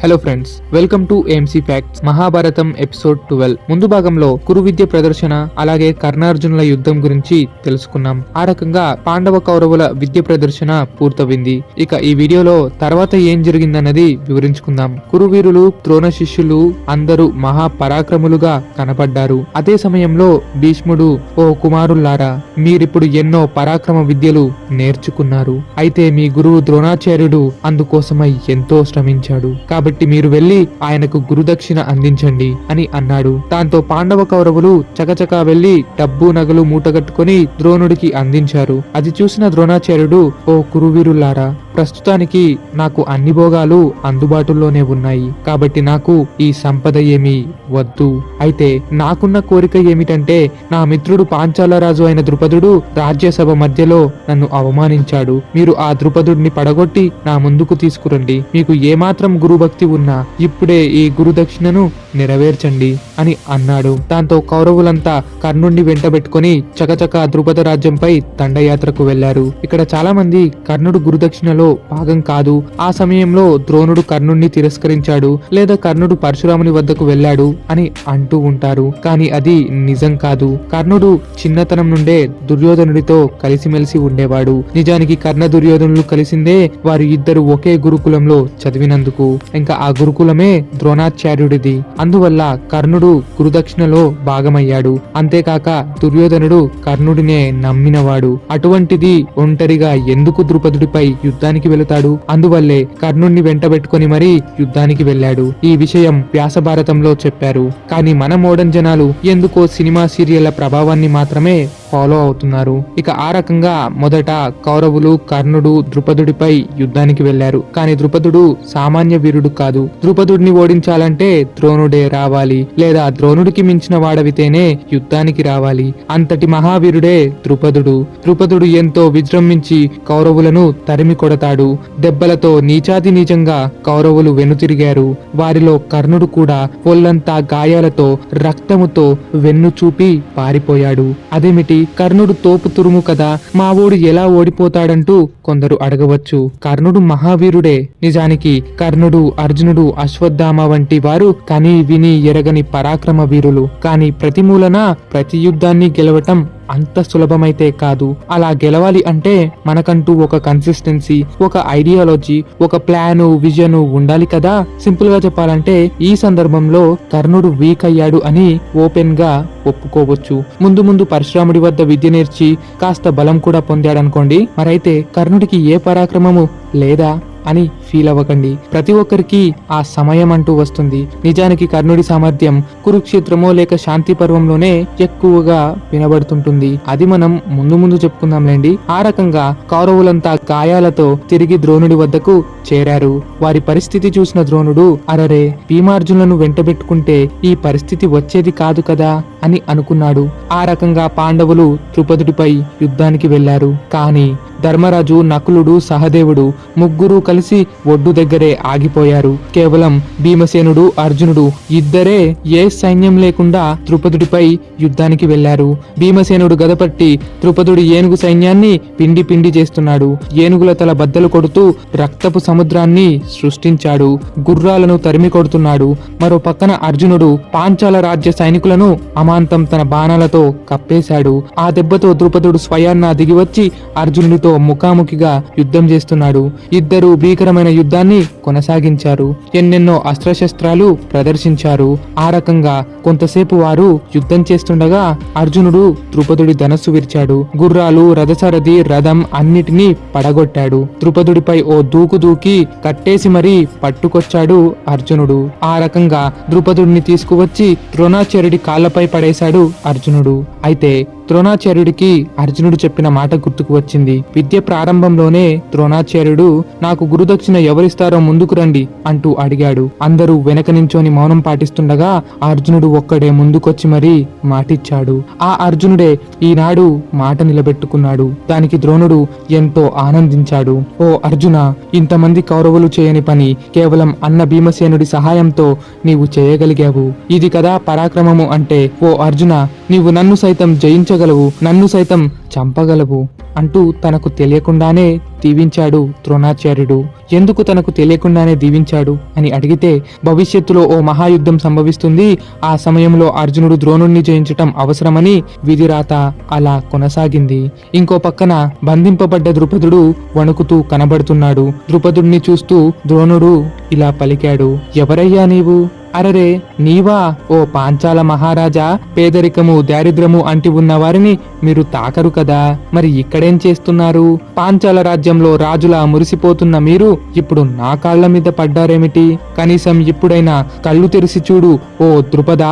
Hello friends welcome to AMC facts Mahabharatam episode twelve ముందు భాగంలో కురు విద్య ప్రదర్శన అలాగే కర్ణార్జునుల యుద్ధం గురించి తెలుసుకున్నాం. ఆ రకంగా పాండవ కౌరవుల విద్య ప్రదర్శన పూర్తయింది ఇక ఈ వీడియోలో తర్వాత ఏం జరిగిందన్నది వివరించుకుందాం. కురువీరులు ద్రోణ శిష్యులు అందరూ మహా పరాక్రములుగా కనపడ్డారు. అదే సమయంలో భీష్ముడు ఓ కుమారుల్లారా మీరిప్పుడు ఎన్నో పరాక్రమ విద్యలు నేర్చుకున్నారు. అయితే మీ గురువు ద్రోణాచార్యుడు అందుకోసమై ఎంతో శ్రమించాడు. కాబట్టి మీరు వెళ్ళి ఆయనకు గురుదక్షిణ అందించండి అని అన్నాడు. దాంతో పాండవ కౌరవులు చకచకా వెళ్ళి డబ్బు నగలు మూటగట్టుకుని ద్రోణుడికి అందించారు. అది చూసిన ద్రోణాచార్యుడు ఓ కురువీరులారా ప్రస్తుతానికి నాకు అన్ని భోగాలు అందుబాటులోనే ఉన్నాయి. కాబట్టి నాకు ఈ సంపద ఏమీ వద్దు. అయితే నాకున్న కోరిక ఏమిటంటే నా మిత్రుడు పాంచాలరాజు అయిన ద్రుపదుడు రాజ్యసభ మధ్యలో నన్ను అవమానించాడు. మీరు ఆ ద్రుపదుడిని పడగొట్టి నా ముందుకు తీసుకురండి. మీకు ఏమాత్రం గురుభక్తి ఉన్నా ఇప్పుడే ఈ గురుదక్షిణను నెరవేర్చండి అని అన్నాడు. దాంతో కౌరవులంతా కర్ణుణ్ణి వెంటబెట్టుకుని చకచక ద్రుపద రాజ్యంపై దండయాత్రకు వెళ్ళారు. ఇక్కడ చాలా మంది కర్ణుడు గురుదక్షిణలో భాగం కాదు. ఆ సమయంలో ద్రోణుడు కర్ణుణ్ణి తిరస్కరించాడు లేదా కర్ణుడు పరశురాముని వద్దకు వెళ్ళాడు అని అంటూ ఉంటారు. కానీ అది నిజం కాదు. కర్ణుడు చిన్నతనం నుండే దుర్యోధనుడితో కలిసిమెలిసి ఉండేవాడు. నిజానికి కర్ణ దుర్యోధనులు కలిసిందే వారు ఇద్దరు ఒకే గురుకులంలో చదివినందుకు. ఇంకా ఆ గురుకులమే ద్రోణాచార్యుడిది. అందువల్ల కర్ణుడు గురుదక్షిణలో భాగమయ్యాడు. అంతేకాక దుర్యోధనుడు కర్ణుడినే నమ్మినవాడు. అటువంటిది ఒంటరిగా ఎందుకు ద్రుపదుడిపై యుద్ధానికి వెళతాడు. అందువల్లే కర్ణుణ్ణి వెంటబెట్టుకుని మరీ యుద్ధానికి వెళ్ళాడు. ఈ విషయం వ్యాస భారతంలో చెప్పారు. కానీ మన మోడన్ జనాలు ఎందుకో సినిమా సీరియళ్ళ ప్రభావాన్ని మాత్రమే ఫాలో అవుతున్నారు. ఇక ఆ రకంగా మొదట కౌరవులు కర్ణుడు ద్రుపదుడిపై యుద్ధానికి వెళ్ళారు కానీ ద్రుపదుడు సామాన్య వీరుడు కాదు. ద్రుపదుడిని ఓడించాలంటే ద్రోణుడే రావాలి. లేదా ద్రోణుడికి మించిన వాడవితేనే యుద్ధానికి రావాలి. అంతటి మహావీరుడే ద్రుపదుడు. ద్రుపదుడు ఎంతో విజృంభించి కౌరవులను తరిమి కొడతాడు. దెబ్బలతో నీచాతి నీచంగా కౌరవులు వెనుతిరిగారు. వారిలో కర్ణుడు కూడా ఒళ్ళంతా గాయాలతో రక్తముతో వెన్ను చూపి పారిపోయాడు. అదేమిటి? కర్ణుడు తోపు తురుము కదా మా ఎలా ఓడిపోతాడంటూ కొందరు అడగవచ్చు. కర్ణుడు మహావీరుడే. నిజానికి కర్ణుడు అర్జునుడు అశ్వత్థామ వంటి వారు కని విని ఎరగని పరాక్రమ వీరులు. కాని ప్రతి మూలన ప్రతి యుద్ధాన్ని గెలవటం అంత సులభమైతే కాదు. అలా గెలవాలి అంటే మనకంటూ ఒక కన్సిస్టెన్సీ ఒక ఐడియాలజీ ఒక ప్లాను విజన్ ఉండాలి కదా? సింపుల్గా చెప్పాలంటే ఈ సందర్భంలో కర్ణుడు వీక్ అయ్యాడు అని ఓపెన్గా ఒప్పుకోవచ్చు. ముందు ముందు పరశురాముడి వద్ద విద్య నేర్చి కాస్త బలం కూడా పొందాడనుకోండి. మరైతే కర్ణుడికి ఏ పరాక్రమము లేదా? అని ఫీల్ అవ్వకండి. ప్రతి ఒక్కరికి ఆ సమయం అంటూ వస్తుంది. నిజానికి కర్ణుడి సామర్థ్యం కురుక్షేత్రమో లేక శాంతి పర్వంలోనే ఎక్కువగా వినబడుతుంటుంది. అది మనం ముందు ముందు చెప్పుకుందాంలేండి. ఆ రకంగా కౌరవులంతా గాయాలతో తిరిగి ద్రోణుడి వద్దకు చేరారు. వారి పరిస్థితి చూసిన ద్రోణుడు అరరే భీమార్జునులను వెంటబెట్టుకుంటే ఈ పరిస్థితి వచ్చేది కాదు కదా అని అనుకున్నాడు. ఆ రకంగా పాండవులు ద్రుపదుడిపై యుద్ధానికి వెళ్ళారు కానీ ధర్మరాజు నకులుడు సహదేవుడు ముగ్గురు కలిసి ఒడ్డు దగ్గరే ఆగిపోయారు. కేవలం భీమసేనుడు అర్జునుడు ఇద్దరే ఏ సైన్యం లేకుండా ద్రుపదుడిపై యుద్ధానికి వెళ్ళారు భీమసేనుడు గదపట్టి ద్రుపదుడి ఏనుగు సైన్యాన్ని పిండి పిండి చేస్తున్నాడు. ఏనుగుల తల బద్దలు కొడుతూ రక్తపు సముద్రాన్ని సృష్టించాడు. గుర్రాలను తరిమి కొడుతున్నాడు. మరో పక్కన అర్జునుడు పాంచాల రాజ్య సైనికులను అమాంతం తన బాణాలతో కప్పేశాడు. ఆ దెబ్బతో ద్రుపదుడు స్వయాన్న దిగివచ్చి అర్జునుడితో ముఖాముఖిగా యుద్ధం చేస్తున్నాడు. ఇద్దరు భీకరమైన యుద్ధాన్ని కొనసాగించారు. ఎన్నెన్నో అస్త్రశస్త్రాలు ప్రదర్శించారు. ఆ రకంగా కొంతసేపు వారు యుద్ధం చేస్తుండగా అర్జునుడు ద్రుపదుడి ధనస్సు విరిచాడు. గుర్రాలు రథసారథి రథం అన్నిటినీ పడగొట్టాడు. ద్రుపదుడిపై ఓ దూకు దూకి కట్టేసి మరీ పట్టుకొచ్చాడు అర్జునుడు. ఆ రకంగా ద్రుపదుడిని తీసుకువచ్చి ద్రోణాచార్యుడి కాళ్ళపై పడేశాడు అర్జునుడు. అయితే ద్రోణాచార్యుడికి అర్జునుడు చెప్పిన మాట గుర్తుకు వచ్చింది. విద్య ప్రారంభంలోనే ద్రోణాచార్యుడు నాకు గురుదక్షిణ ఎవరిస్తారో ముందుకు రండి అంటూ అడిగాడు. అందరూ వెనక నించొని మౌనం పాటిస్తుండగా అర్జునుడు ఒక్కడే ముందుకొచ్చి మరీ మాటిచ్చాడు. ఆ అర్జునుడే ఈనాడు మాట నిలబెట్టుకున్నాడు. దానికి ద్రోణుడు ఎంతో ఆనందించాడు. ఓ అర్జున ఇంతమంది కౌరవులు చేయని పని కేవలం అన్న భీమసేనుడి సహాయంతో నీవు చేయగలిగావు. ఇది కదా పరాక్రమము అంటే. ఓ అర్జున నీవు నన్ను సైతం జయించగలవు నన్ను సైతం చంపగలవు అంటూ తనకు తెలియకుండానే దీవించాడు ద్రోణాచార్యుడు. ఎందుకు తనకు తెలియకుండానే దీవించాడు అని అడిగితే భవిష్యత్తులో ఓ మహాయుద్ధం సంభవిస్తుంది ఆ సమయంలో అర్జునుడు ద్రోణుణ్ణి జయించటం అవసరమని విధిరాత అలా కొనసాగింది. ఇంకో పక్కన బంధింపబడ్డ ద్రుపదుడు వణుకుతూ కనబడుతున్నాడు. ద్రుపదుణ్ణి చూస్తూ ద్రోణుడు ఇలా పలికాడు ఎవరయ్యా నీవు? అరరే నీవా ఓ పాంచాల మహారాజా పేదరికము దారిద్రము అంటి ఉన్న వారిని మీరు తాకరు కదా? మరి ఇక్కడేం చేస్తున్నారు? పాంచాల రాజ్యంలో రాజులా మురిసిపోతున్న మీరు ఇప్పుడు నా కాళ్ళ మీద పడ్డారేమిటి? కనీసం ఇప్పుడైనా కళ్ళు తెరిసి చూడు ఓ ద్రుపద!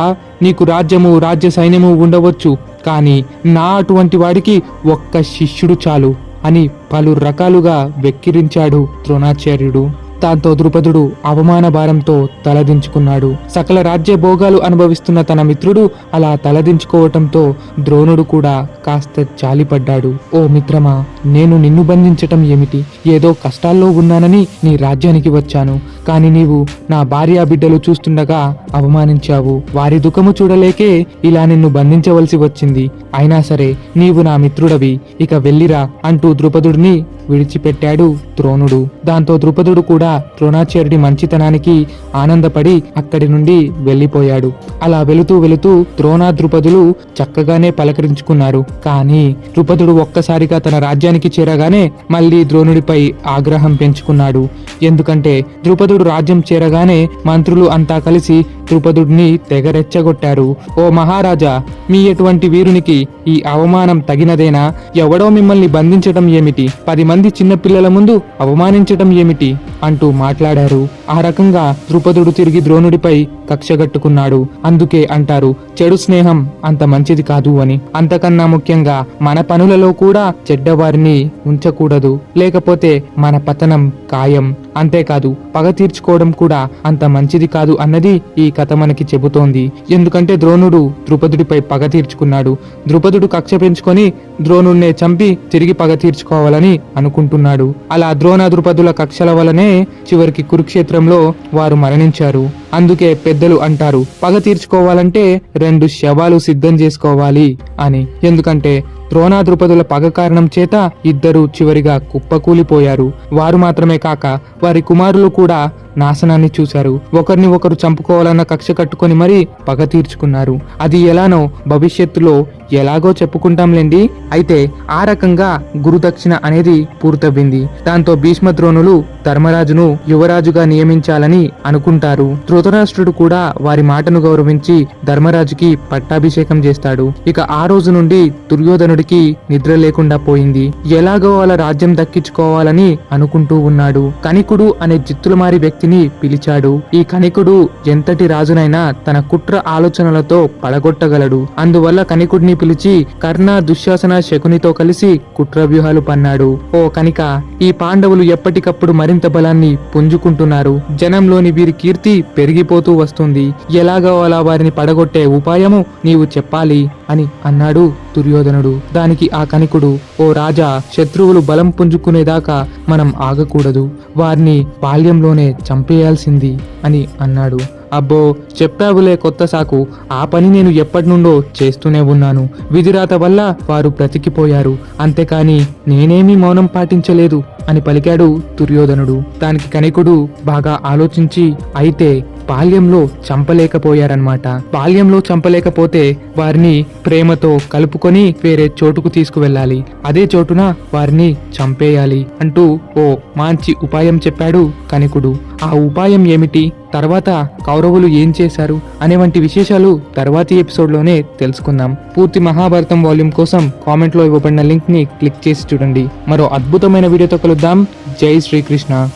నీకు రాజ్యము రాజ్య సైన్యము ఉండవచ్చు కానీ నా అటువంటి వాడికి ఒక్క శిష్యుడు చాలు అని పలు రకాలుగా వెక్కిరించాడు ద్రోణాచార్యుడు. దాంతో ద్రుపదుడు అవమాన భారంతో తలదించుకున్నాడు. సకల రాజ్య భోగాలు అనుభవిస్తున్న తన మిత్రుడు అలా తలదించుకోవటంతో ద్రోణుడు కూడా కాస్త జాలిపడ్డాడు. ఓ మిత్రమా నేను నిన్ను బంధించటం ఏమిటి? ఏదో కష్టాల్లో ఉన్నానని నీ రాజ్యానికి వచ్చాను. కాని నీవు నా భార్యా బిడ్డలు చూస్తుండగా అవమానించావు. వారి దుఃఖము చూడలేకే ఇలా నిన్ను బంధించవలసి వచ్చింది. అయినా సరే నీవు నా మిత్రుడవి. ఇక వెళ్ళిరా అంటూ ద్రుపదుడిని విడిచిపెట్టాడు ద్రోణుడు. దాంతో ద్రుపదుడు కూడా ద్రోణాచార్యుడి మంచితనానికి ఆనందపడి అక్కడి నుండి వెళ్ళిపోయాడు. అలా వెళుతూ వెళుతూ ద్రోణ ద్రుపదులు చక్కగానే పలకరించుకున్నారు. కానీ ద్రుపదుడు ఒక్కసారిగా తన రాజ్యానికి చేరగానే మళ్ళీ ద్రోణుడిపై ఆగ్రహం పెంచుకున్నాడు. ఎందుకంటే ద్రుపదుడు రాజ్యం చేరగానే మంత్రులు అంతా కలిసి ద్రుపదుడిని తెగరెచ్చగొట్టారు. ఓ మహారాజా మీ ఎటువంటి వీరునికి ఈ అవమానం తగినదేనా? ఎవడో మిమ్మల్ని బంధించటం ఏమిటి? పది మంది చిన్నపిల్లల ముందు అవమానించటం ఏమిటి? అంటూ మాట్లాడారు. ఆ రకంగా ద్రుపదుడు తిరిగి ద్రోణుడిపై కక్షగట్టుకున్నాడు అందుకే అంటారు చెడు స్నేహం అంత మంచిది కాదు అని. అంతకన్నా ముఖ్యంగా మన పనులలో కూడా చెడ్డవారిని ఉంచకూడదు. లేకపోతే మన పతనం ఖాయం. అంతేకాదు పగ తీర్చుకోవడం కూడా అంత మంచిది కాదు అన్నది ఈ కథ మనకి చెబుతోంది. ఎందుకంటే ద్రోణుడు ద్రుపదుడిపై పగ తీర్చుకున్నాడు. ద్రుపదుడు కక్ష పెంచుకొని ద్రోణుడినే చంపి తిరిగి పగ తీర్చుకోవాలని అనుకుంటున్నాడు. అలా ద్రోణ ద్రుపదుల కక్షల వలనే చివరికి కురుక్షేత్రంలో వారు మరణించారు. అందుకే పెద్దలు అంటారు పగ తీర్చుకోవాలంటే రెండు శవాలు సిద్ధం చేసుకోవాలి అని. ఎందుకంటే ద్రోణాద్రుపదుల పగ కారణం చేత ఇద్దరు చివరిగా కుప్పకూలిపోయారు. వారు మాత్రమే కాక వారి కుమారులు కూడా నాశనాన్ని చూశారు. ఒకరిని ఒకరు చంపుకోవాలన్న కక్ష కట్టుకొని మరీ పగ తీర్చుకున్నారు. అది ఎలానో భవిష్యత్తులో ఎలాగో చెప్పుకుంటాంలేండి. అయితే ఆ రకంగా గురుదక్షిణ అనేది పూర్తవ్వింది. దాంతో భీష్మ ద్రోణులు ధర్మరాజును యువరాజుగా నియమించాలని అనుకుంటారు. ధృతరాష్ట్రుడు కూడా వారి మాటను గౌరవించి ధర్మరాజుకి పట్టాభిషేకం చేస్తాడు. ఇక ఆ రోజు నుండి దుర్యోధనుడికి నిద్ర లేకుండా పోయింది. ఎలాగో వాళ్ళ రాజ్యం దక్కించుకోవాలని అనుకుంటూ ఉన్నాడు. కనికుడు అనే జిత్తులమారి వ్యక్తిని పిలిచాడు. ఈ కనికుడు ఎంతటి రాజునైనా తన కుట్ర ఆలోచనలతో పడగొట్టగలడు. అందువల్ల కనికుడిని పిలిచి కర్ణ దుశ్శాసన శకునితో కలిసి కుట్ర వ్యూహాలు పన్నాడు. ఓ కనిక ఈ పాండవులు ఎప్పటికప్పుడు మరింత బలాన్ని పుంజుకుంటున్నారు. జనంలోని వీరి కీర్తి పెరిగిపోతూ వస్తుంది. ఎలాగో అలా వారిని పడగొట్టే ఉపాయము నీవు చెప్పాలి అని అన్నాడు దుర్యోధనుడు. దానికి ఆ కనికుడు ఓ రాజా శత్రువులు బలం పుంజుకునేదాకా మనం ఆగకూడదు. వారిని బాల్యంలోనే చంపేయాల్సింది అని అన్నాడు. అబ్బో చెప్పావులే కొత్త సాకు. ఆ పని నేను ఎప్పటి నుండో చేస్తూనే ఉన్నాను. విధిరాత వల్ల వారు బ్రతికిపోయారు. అంతేకాని నేనేమీ మౌనం పాటించలేదు అని పలికాడు దుర్యోధనుడు. దానికి కనికుడు బాగా ఆలోచించి అయితే బాల్యంలో చంపలేకపోయారనమాట బాల్యంలో చంపలేకపోతే వారిని ప్రేమతో కలుపుకొని వేరే చోటుకు తీసుకువెళ్ళాలి. అదే చోటున వారిని చంపేయాలి అంటూ ఓ మంచి ఉపాయం చెప్పాడు కనికుడు ఆ ఉపాయం ఏమిటి? తర్వాత కౌరవులు ఏం చేశారు? అనే వంటి విశేషాలు తర్వాతి ఎపిసోడ్లోనే తెలుసుకుందాం. పూర్తి మహాభారతం వాల్యూమ్ కోసం కామెంట్లో ఇవ్వబడిన లింక్ని క్లిక్ చేసి చూడండి. మరో అద్భుతమైన వీడియోతో కలుద్దాం. జై శ్రీకృష్ణ.